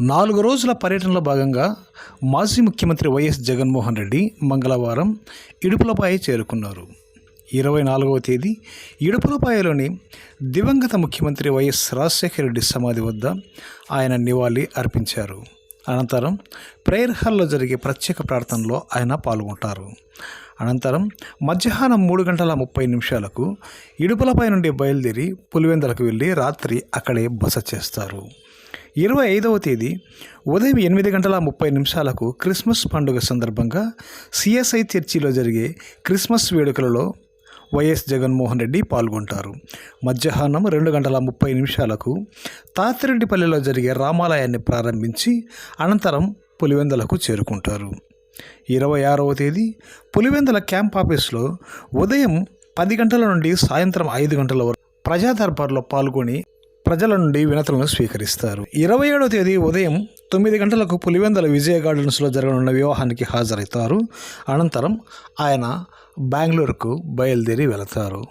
నాలుగు రోజుల పర్యటనలో భాగంగా మాజీ ముఖ్యమంత్రి వైఎస్ జగన్మోహన్ రెడ్డి మంగళవారం ఇడుపులపాయ చేరుకున్నారు. ఇరవై నాలుగవ తేదీ ఇడుపులపాయలోని దివంగత ముఖ్యమంత్రి వైఎస్ రాజశేఖర రెడ్డి సమాధి వద్ద ఆయన నివాళి అర్పించారు. అనంతరం ప్రేయర్ హాల్లో జరిగే ప్రత్యేక ప్రార్థనలో ఆయన పాల్గొంటారు. అనంతరం మధ్యాహ్నం మూడు గంటల ముప్పై నిమిషాలకు ఇడుపులపై నుండి బయలుదేరి పులివెందులకు వెళ్ళి రాత్రి అక్కడే బస చేస్తారు. ఇరవై ఐదవ తేదీ ఉదయం ఎనిమిది గంటల ముప్పై నిమిషాలకు క్రిస్మస్ పండుగ సందర్భంగా సిఎస్ఐ చర్చిలో జరిగే క్రిస్మస్ వేడుకలలో వైఎస్ జగన్మోహన్ రెడ్డి పాల్గొంటారు. మధ్యాహ్నం రెండు గంటల ముప్పై నిమిషాలకు తాతిరెడ్డిపల్లిలో జరిగే రామాలయాన్ని ప్రారంభించి అనంతరం పులివెందులకు చేరుకుంటారు. ఇరవై ఆరవ తేదీ పులివెందుల క్యాంప్ ఆఫీస్లో ఉదయం పది గంటల నుండి సాయంత్రం ఐదు గంటల వరకు ప్రజాదర్బార్లో పాల్గొని ప్రజల నుండి వినతులను స్వీకరిస్తారు. ఇరవై ఏడవ తేదీ ఉదయం తొమ్మిది గంటలకు పులివెందల విజయ గార్డెన్స్లో జరగనున్న వివాహానికి హాజరవుతారు. అనంతరం ఆయన బెంగళూరుకు బయలుదేరి వెళతారు.